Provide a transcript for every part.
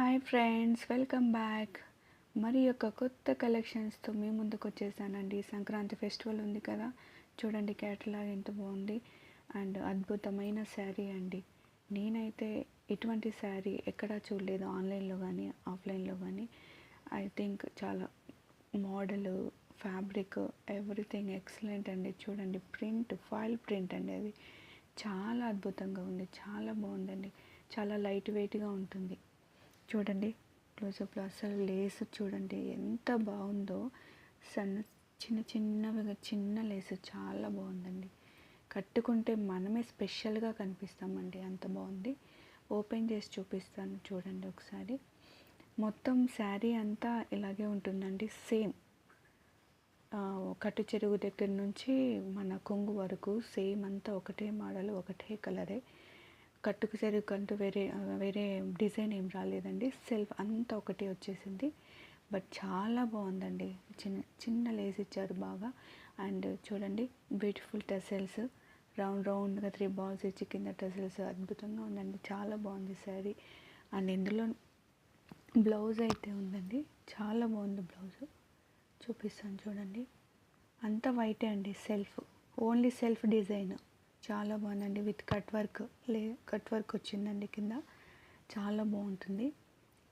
Hi friends welcome back. మరి యొక్క కొత్త కలెక్షన్స్తో మీ ముందుకు వచ్చేసానండి. సంక్రాంతి ఫెస్టివల్ ఉంది కదా చూడండి క్యాటలాగ్ ఎంత బాగుంది. అండ్ అద్భుతమైన శారీ అండి. నేనైతే ఇటువంటి శారీ ఎక్కడా చూడలేదు ఆన్లైన్లో కానీ ఆఫ్లైన్లో కానీ. ఐ థింక్ చాలా మోడల్ ఫ్యాబ్రిక్ ఎవ్రీథింగ్ ఎక్సలెంట్ అండి. చూడండి ప్రింట్ ఫాయిల్ ప్రింట్ అండి అది. చాలా అద్భుతంగా ఉంది చాలా బాగుందండి. చాలా లైట్ వెయిట్గా ఉంటుంది. చూడండి క్లోజప్లో అసలు లేస్ చూడండి ఎంత బాగుందో. సన్న చిన్న చిన్నవిగా చిన్న లేస్ చాలా బాగుందండి. కట్టుకుంటే మనమే స్పెషల్గా కనిపిస్తామండి అంత బాగుంది. ఓపెన్ చేసి చూపిస్తాను చూడండి ఒకసారి. మొత్తం శారీ అంతా ఇలాగే ఉంటుందండి సేమ్. కట్టు చెరుగు దగ్గర నుంచి మన కొంగు వరకు సేమ్ అంతా ఒకటే మోడల్ ఒకటే కలరే. కట్టుకు చెరుకు అంటూ వేరే వేరే డిజైన్ ఏం రాలేదండి. సెల్ఫ్ అంతా ఒకటే వచ్చేసింది. బట్ చాలా బాగుందండి. చిన్న చిన్న లేస్ ఇచ్చారు బాగా. అండ్ చూడండి బ్యూటిఫుల్ టెసల్స్. రౌండ్ రౌండ్గా త్రీ బాల్స్ ఇచ్చి కింద టెసల్స్. అద్భుతంగా ఉందండి. చాలా బాగుంది శారీ. అండ్ ఇందులో బ్లౌజ్ అయితే ఉందండి. చాలా బాగుంది బ్లౌజ్. చూపిస్తాను చూడండి. అంతా వైటే అండి. Self only self design. చాలా బాగుందండి. With cut work. Lay cut work వచ్చిందండి కింద. చాలా బాగుంటుంది.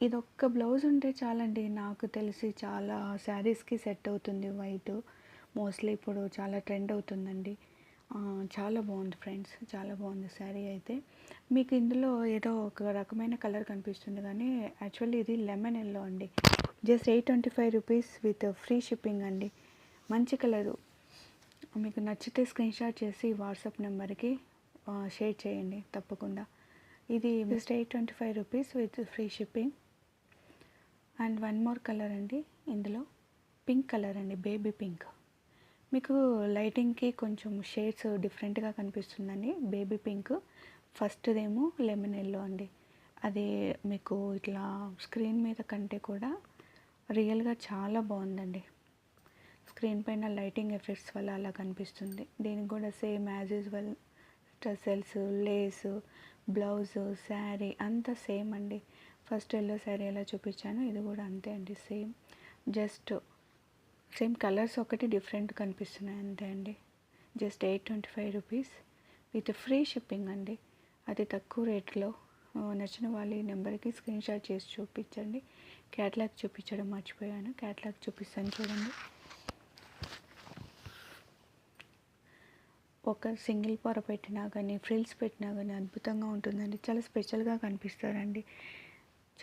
ఇది ఒక్క బ్లౌజ్ ఉంటే చాలండి. నాకు తెలిసి చాలా శారీస్కి సెట్ అవుతుంది వైట్. మోస్ట్లీ ఇప్పుడు చాలా ట్రెండ్ అవుతుందండి. చాలా బాగుంది ఫ్రెండ్స్. చాలా బాగుంది శారీ అయితే. మీకు ఇందులో ఏదో ఒక రకమైన కలర్ కనిపిస్తుంది కానీ యాక్చువల్లీ ఇది లెమన్ ఎల్లో అండి. Just eight twenty five rupees with free shipping అండి. మంచి కలరు. మీకు నచ్చితే స్క్రీన్ షాట్ చేసి వాట్సాప్ నెంబర్కి షేర్ చేయండి తప్పకుండా. ఇది just eight twenty five rupees with free shipping and one more colour అండి ఇందులో పింక్ కలర్ అండి బేబీ పింక్ మీకు లైటింగ్కి కొంచెం షేడ్స్ డిఫరెంట్గా కనిపిస్తుందండి బేబీ పింక్ ఫస్ట్దేమో లెమన్ ఎల్లో అండి. అది మీకు ఇట్లా స్క్రీన్ మీద కంటే కూడా రియల్గా చాలా బాగుందండి. స్క్రీన్ పైన లైటింగ్ ఎఫెక్ట్స్ వల్ల అలా కనిపిస్తుంది. దీనికి కూడా same as usual tassels lace blouse sari అంతా సేమ్ అండి. ఫస్ట్ ఎల్లో శారీ ఎలా చూపించాను ఇది కూడా అంతే అండి సేమ్. జస్ట్ సేమ్ కలర్స్ ఒకటి డిఫరెంట్ కనిపిస్తున్నాయి అంతే అండి. Just eight twenty five rupees. With free shipping అండి. అది తక్కువ రేట్లో నచ్చిన వాళ్ళ ఈ నెంబర్కి స్క్రీన్ షాట్ చేసి చూపించండి. క్యాట్లాగ్ చూపించడం మర్చిపోయాను. క్యాట్లాగ్ చూపిస్తాను చూడండి. ఒక సింగిల్ పొర పెట్టినా కానీ ఫ్రిల్స్ పెట్టినా కానీ అద్భుతంగా ఉంటుందండి. చాలా స్పెషల్గా కనిపిస్తారండి.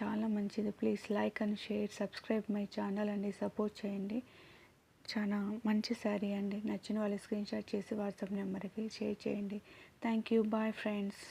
చాలా మంచిది. Please like and share subscribe my channel అండి. సపోర్ట్ చేయండి. చాలా మంచి శారీ అండి. నచ్చిన వాళ్ళు స్క్రీన్ షాట్ చేసి వాట్సాప్ నెంబర్కి షేర్ చేయండి. Thank you. Bye friends.